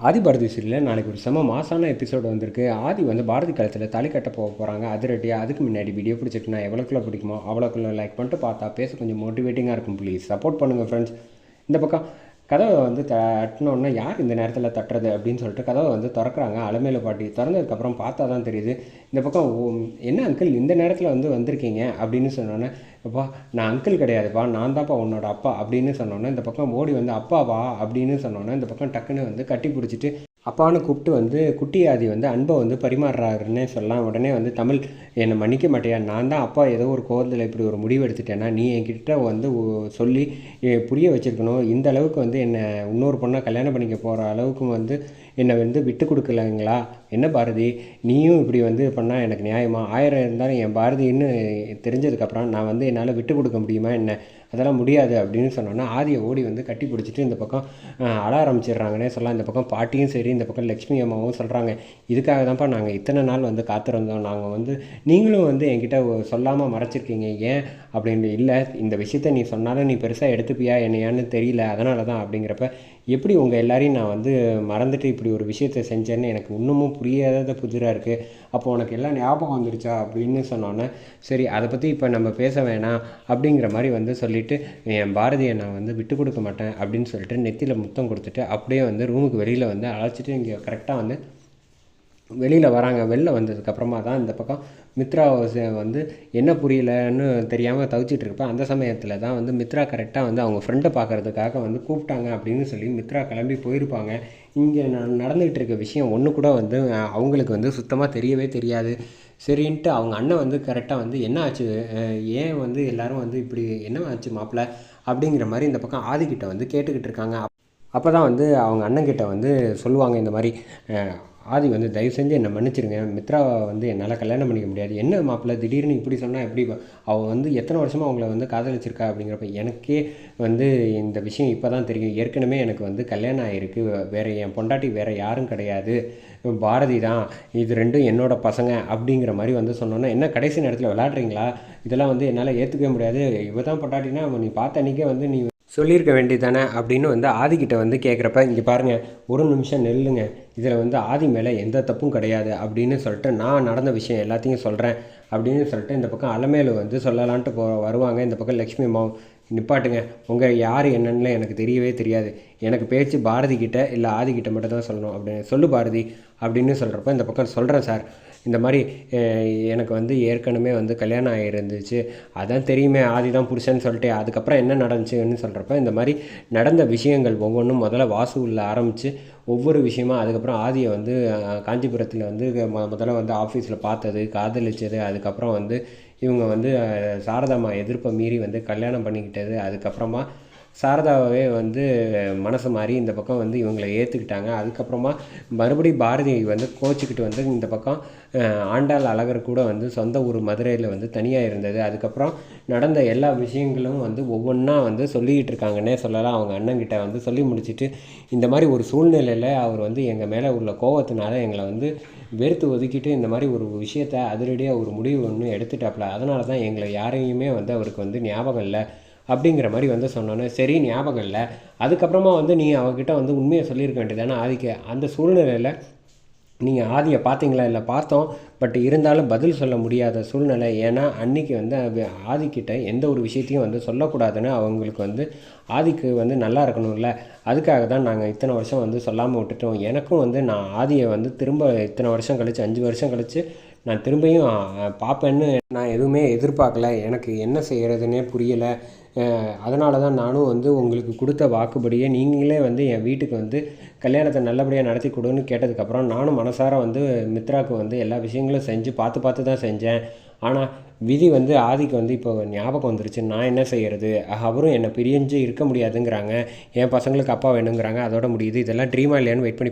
ஆதி பாரதி சீரியலில் நாளைக்கு ஒரு செம மாசான எபிசோடு வந்திருக்கு. ஆதி வந்து பாரதி காலத்தில் தலை கட்ட போக போகிறாங்க அதிரடியாக அதுக்கு முன்னாடி வீடியோ பிடிச்சிட்டுனா எவ்வளோக்குள்ள பிடிக்குமோ அவ்வளோக்குள்ள லைக் பண்ணிட்டு பார்த்தா பேச கொஞ்சம் மோட்டிவேட்டிங்காக இருக்கும். ப்ளீஸ் சப்போர்ட் பண்ணுங்கள் ஃப்ரெண்ட்ஸ் இந்த பக்கம் கதவை வந்து தட்டினோன்னா யார் இந்த நேரத்தில் தட்டுறது அப்படின்னு சொல்லிட்டு கதவை வந்து திறக்கிறாங்க. அலமேல பாட்டி திறந்ததுக்கப்புறம் பார்த்தா தான் தெரியுது. இந்த பக்கம் என்ன அங்கிள் இந்த நேரத்தில் வந்து வந்திருக்கீங்க? அப்படின்னு சொன்னோன்னே அப்பா நான் அங்கிள் கிடையாதுப்பா நான் தான்ப்பா உன்னோட அப்பா அப்படின்னு சொன்னோன்னே இந்த பக்கம் ஓடி வந்து அப்பாவா அப்படின்னு சொன்னோன்னே இந்த பக்கம் டக்குன்னு வந்து கட்டி பிடிச்சிட்டு அப்பான்னு கூப்பிட்டு வந்து குட்டி வந்து அன்பை வந்து பரிமாறுறாருன்னே சொல்லலாம் உடனே வந்து தமிழ் என்னை மன்னிக்க மாட்டியா? நான் தான் அப்பா ஏதோ ஒரு கோவத்தில் இப்படி ஒரு முடிவு எடுத்துட்டேன்னா நீ என்கிட்ட வந்து சொல்லி புரிய வச்சுருக்கணும். இந்த அளவுக்கு வந்து என்னை இன்னொரு பொண்ணை கல்யாணம் பண்ணிக்க போகிற அளவுக்கு வந்து என்னை வந்து விட்டு கொடுக்கலங்களா? என்ன பாரதி? நீயும் இப்படி வந்து பண்ணால் எனக்கு நியாயமா? ஆயிரம் இருந்தாலும் என் பாரதின்னு தெரிஞ்சதுக்கப்புறம் நான் வந்து என்னால் விட்டு கொடுக்க முடியுமா என்ன? அதெல்லாம் முடியாது அப்படின்னு சொன்னோன்னா ஆதியை ஓடி வந்து கட்டி பிடிச்சிட்டு இந்த பக்கம் அழ ஆரம்பிச்சிடுறாங்கன்னே சொல்லலாம். இந்த பக்கம் பாட்டியும் சரி இந்த பக்கம் லக்ஷ்மி அம்மாவும் சொல்கிறாங்க இதுக்காக தான்ப்பா நாங்கள் இத்தனை நாள் வந்து காத்திருந்தோம். நாங்கள் வந்து நீங்களும் வந்து என்கிட்ட சொல்லாமல் மறைச்சிருக்கீங்க. ஏன்? அப்படின்னு இல்லை இந்த விஷயத்த நீ சொன்னாலும் நீ பெருசாக எடுத்துப்பியா? என்னையான்னு தெரியல. அதனால தான் அப்படிங்கிறப்ப எப்படி உங்கள் எல்லாரையும் நான் வந்து மறந்துட்டு இப்படி ஒரு விஷயத்தை செஞ்சேன்னு எனக்கு இன்னமும் புரியாத புதிராக இருக்குது அப்போ உனக்கு எல்லாம் ஞாபகம் வந்துருச்சா? அப்படின்னு சொன்னோன்னே சரி அதை பற்றி இப்போ நம்ம பேச வேணாம் அப்படிங்கிற மாதிரி வந்து சொல்லிவிட்டு என் பாரதியை நான் வந்து விட்டு கொடுக்க மாட்டேன் அப்படின்னு சொல்லிட்டு நெத்தியில் முத்தம் கொடுத்துட்டு அப்படியே வந்து ரூமுக்கு வெளியில் வந்து அழைச்சிட்டு இங்கே கரெக்டாக வந்து வெளியில் வராங்க வெளில வந்ததுக்கப்புறமா தான் இந்த பக்கம் மித்ரா ச- வந்து என்ன புரியலன்னு தெரியாமல் தவிச்சிட்டு இருப்ப அந்த சமயத்தில் தான் வந்து மித்ரா கரெக்டாக வந்து அவங்க ஃப்ரெண்டை பார்க்குறதுக்காக வந்து கூப்பிட்டாங்க அப்படின்னு சொல்லி மித்ரா கிளம்பி போயிருப்பாங்க. இங்கே நடந்துகிட்டு இருக்க விஷயம் ஒன்று கூட வந்து அவங்களுக்கு வந்து சுத்தமாக தெரியவே தெரியாது. சரின்ட்டு அவங்க அண்ணன் வந்து கரெக்டாக வந்து என்ன ஆச்சு? ஏன் வந்து எல்லாரும் வந்து இப்படி என்ன ஆச்சு மாப்பிள்ள அப்படிங்கிற மாதிரி இந்த பக்கம் ஆதிக்கிட்ட வந்து கேட்டுக்கிட்டு இருக்காங்க. அப்போ தான் வந்து அவங்க அண்ணங்கிட்ட வந்து சொல்லுவாங்க இந்த மாதிரி ஆதி வந்து தயவு செஞ்சு என்னை மன்னிச்சிருங்க. மித்ராவை வந்து என்னால் கல்யாணம் பண்ணிக்க முடியாது. என்ன மாப்பிள்ளை? திடீர்னு இப்படி சொன்னால் எப்படி? அவள் வந்து எத்தனை வருஷமாக அவங்கள வந்து காதலிச்சிருக்கா அப்படிங்கிறப்ப எனக்கே வந்து இந்த விஷயம் இப்போ தான் தெரியும். ஏற்கனவே எனக்கு வந்து கல்யாணம் ஆகிருக்கு வேறு என் பொண்டாட்டி வேறு யாரும் கிடையாது. பாரதி தான். இது ரெண்டும் என்னோடய பசங்க அப்படிங்கிற மாதிரி வந்து சொன்னோன்னா என்ன கடைசி நேரத்தில் விளாட்றீங்களா இதெல்லாம் வந்து என்னால் ஏற்றுக்கவே முடியாது. இவ தான் பொண்டாட்டினா நீ பார்த்த அன்றைக்கே வந்து நீ சொல்லியிருக்க வேண்டியதானே அப்படின்னு வந்து ஆதிக்கிட்ட வந்து கேட்குறப்ப இங்கே பாருங்கள் ஒரு நிமிஷம் நெல்லுங்க. இதில் வந்து ஆதி மேலே எந்த தப்பும் கிடையாது அப்படின்னு சொல்லிட்டு நான் நடந்த விஷயம் எல்லாத்தையும் சொல்கிறேன் அப்படின்னு சொல்லிட்டு இந்த பக்கம் அலமேலு வந்து சொல்லலான்ட்டு போ வருவாங்க. இந்த பக்கம் லக்ஷ்மி அம்மாவும் நிப்பாட்டுங்க. உங்கள் யார் என்னன்னு எனக்கு தெரியவே தெரியாது. எனக்கு பேச்சு பாரதி கிட்ட இல்லை ஆதிக்கிட்ட மட்டும் தான் சொல்லணும் அப்படின்னு சொல்லு பாரதி அப்படின்னு சொல்கிறப்ப இந்த பக்கம் சொல்கிறேன் சார். இந்த மாதிரி எனக்கு வந்து ஏற்கனவே வந்து கல்யாணம் ஆகிருந்துச்சு அதான் தெரியுமே ஆதி தான் புருஷன் சொல்லிட்டு அதுக்கப்புறம் என்ன நடந்துச்சுன்னு சொல்கிறப்ப இந்த மாதிரி நடந்த விஷயங்கள் ஒவ்வொன்றும் முதல்ல வாசு உள்ள ஆரம்பித்து ஒவ்வொரு விஷயமா அதுக்கப்புறம் ஆதியை வந்து காஞ்சிபுரத்தில் வந்து மொ முதல்ல வந்து ஆஃபீஸில் பார்த்தது காதலிச்சது அதுக்கப்புறம் வந்து இவங்க வந்து சாரதாமா எதிர்ப்பை மீறி வந்து கல்யாணம் பண்ணிக்கிட்டது அதுக்கப்புறமா சாரதாவே வந்து மனசு மாறி இந்த பக்கம் வந்து இவங்களை ஏற்றுக்கிட்டாங்க அதுக்கப்புறமா மறுபடி பாரதி வந்து கோச்சிக்கிட்டு வந்து இந்த பக்கம் ஆண்டாள் அழகர் கூட வந்து சொந்த ஊர் மதுரையில் வந்து தனியாக இருந்தது. அதுக்கப்புறம் நடந்த எல்லா விஷயங்களும் வந்து ஒவ்வொன்றா வந்து சொல்லிக்கிட்டு இருக்காங்கன்னே சொல்லலாம். அவங்க அண்ணங்கிட்ட வந்து சொல்லி முடிச்சிட்டு இந்த மாதிரி ஒரு சூழ்நிலையில் அவர் வந்து எங்கள் மேலே உள்ள கோவத்தினால எங்களை வந்து வெறுத்து ஒதுக்கிட்டு இந்த மாதிரி ஒரு விஷயத்த அதிரடியாக ஒரு முடிவு ஒன்று எடுத்துட்டாப்புல அதனால தான் எங்களை யாரையுமே வந்து அவருக்கு வந்து ஞாபகம் இல்லை. அப்படிங்கிற மாதிரி வந்து சொன்னோன்னே சரி ஞாபகம் இல்லை. அதுக்கப்புறமா வந்து நீ அவகிட்ட வந்து உண்மையை சொல்லியிருக்க வேண்டியதானே? ஆதிக்க அந்த சூழ்நிலையில் நீங்கள் ஆதியை பார்த்தீங்களா? இல்லை பார்த்தோம். பட் இருந்தாலும் பதில் சொல்ல முடியாத சூழ்நிலை. ஏன்னா அன்னைக்கு வந்து ஆதிக்கிட்ட எந்த ஒரு விஷயத்தையும் வந்து சொல்லக்கூடாதுன்னு அவங்களுக்கு வந்து ஆதிக்கு வந்து நல்லா இருக்கணும்ல. அதுக்காக தான் நாங்கள் இத்தனை வருஷம் வந்து சொல்லாமல் விட்டுட்டோம். எனக்கும் வந்து நான் ஆதியை வந்து திரும்ப இத்தனை வருஷம் கழித்து அஞ்சு வருஷம் கழித்து நான் திரும்பியும் பார்ப்பேன்னு நான் எதுவுமே எதிர்பார்க்கல. எனக்கு என்ன செய்கிறதுனே புரியலை. அதனால தான் நானும் வந்து உங்களுக்கு கொடுத்த வாக்குப்படியே நீங்களே வந்து என் வீட்டுக்கு வந்து கல்யாணத்தை நல்லபடியாக நடத்தி கொடுன்னு கேட்டதுக்கப்புறம் நானும் மனசார வந்து மித்ராவுக்கு வந்து எல்லா விஷயங்களும் செஞ்சு பார்த்து பார்த்து தான் செஞ்சேன். ஆனால் விதி வந்து ஆதிக்கு வந்து இப்போ ஞாபகம் வந்துருச்சு. நான் என்ன செய்கிறது அவரும் என்னை பிரிஞ்சு இருக்க முடியாதுங்கிறாங்க. என் பசங்களுக்கு அப்பா வேணுங்கிறாங்க. அதோட முடியுது. இதெல்லாம் ட்ரீமா இல்லையான்னு வெயிட் பண்ணி